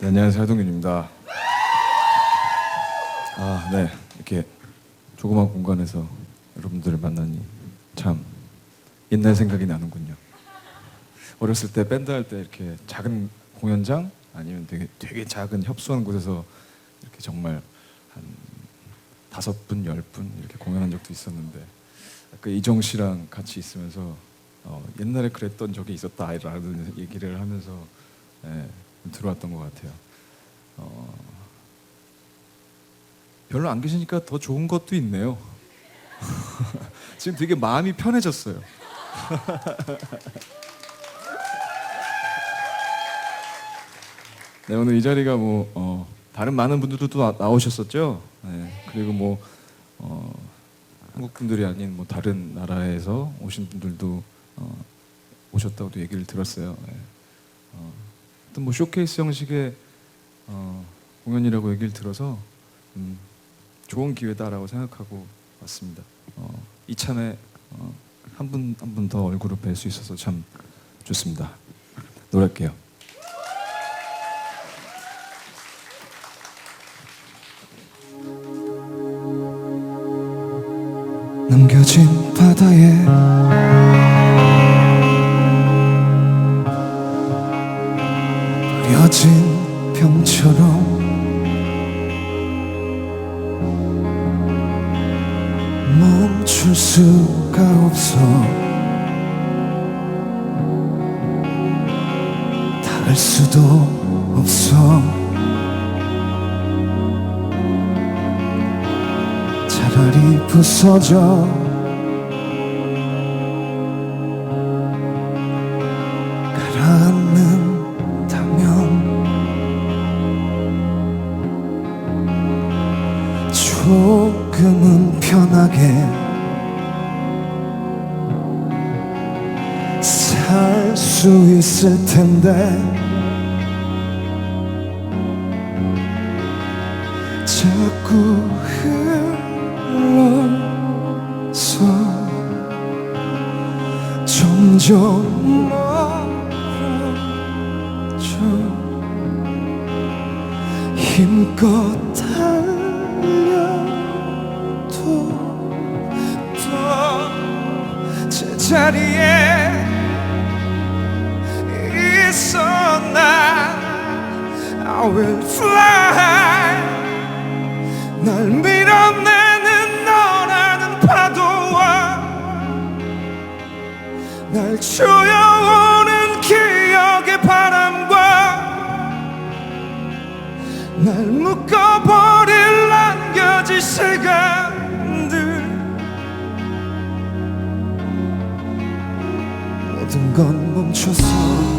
네, 안녕하세요. 하동균입니다. 아, 네. 이렇게 조그만 공간에서 여러분들을 만나니 참 옛날 생각이 나는군요. 어렸을 때 밴드 할 때 이렇게 작은 공연장 아니면 되게 되게 작은 협소한 곳에서 이렇게 정말 한 다섯 분, 열 분 이렇게 공연한 적도 있었는데 아까 이정 씨랑 같이 있으면서 어, 옛날에 그랬던 적이 있었다라는 얘기를 하면서 예, 들어왔던 것 같아요. 어, 별로 안 계시니까 더 좋은 것도 있네요. 지금 되게 마음이 편해졌어요. 네, 오늘 이 자리가 뭐 어, 다른 많은 분들도 또 나, 나오셨었죠. 네, 그리고 뭐 어, 한국 분들이 아닌 뭐 다른 나라에서 오신 분들도 어, 오셨다고도 얘기를 들었어요. 네. 어, 어떤 뭐 쇼케이스 형식의 어, 공연이라고 얘기를 들어서 음, 좋은 기회다라고 생각하고 왔습니다. 어, 이참에 어, 한분 한 분 더 얼굴을 뵐 수 있어서 참 좋습니다. 노래할게요. 남겨진 바다에 버려진 병처럼 멈출 수가 없어. 닿을 수도 없어. 차라리 부서져 수 있을 텐데. 자꾸 흘러서 점점 멀어져 힘껏 달려도 또 제자리에 있어 나 I will fly. 날 밀어내는 너라는 파도와 날 조여오는 기억의 바람과 날 묶어버릴 남겨질 시간들. 모든 건 멈춰서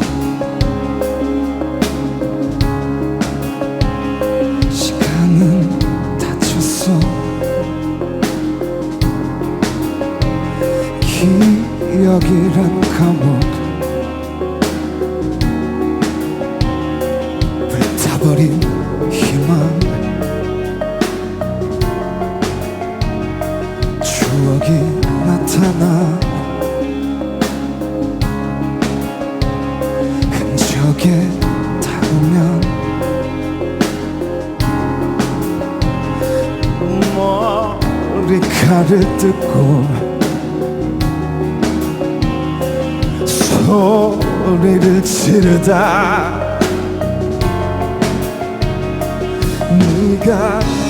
불타버린 희망. 추억이 나타나. 흔적에 닿으면 머리칼을 뜯고 소리를 지르다 네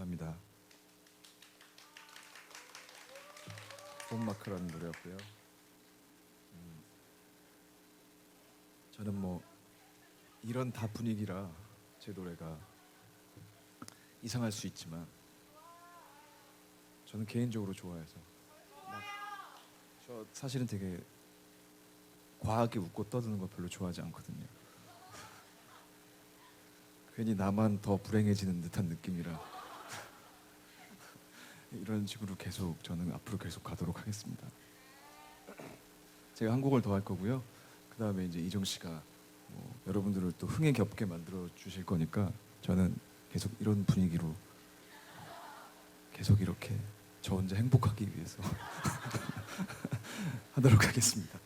감사합니다. 홈마크라는 노래였고요. 음, 저는 뭐 이런 다 분위기라 제 노래가 이상할 수 있지만 저는 개인적으로 좋아해서 막저 사실은 되게 과하게 웃고 떠드는 거 별로 좋아하지 않거든요. 괜히 나만 더 불행해지는 듯한 느낌이라 이런 식으로 계속 저는 앞으로 계속 가도록 하겠습니다. 제가 한 곡을 더 할 거고요. 그 다음에 이제 이정 씨가 뭐 여러분들을 또 흥에 겹게 만들어 주실 거니까 저는 계속 이런 분위기로 계속 이렇게 저 혼자 행복하기 위해서 하도록 하겠습니다.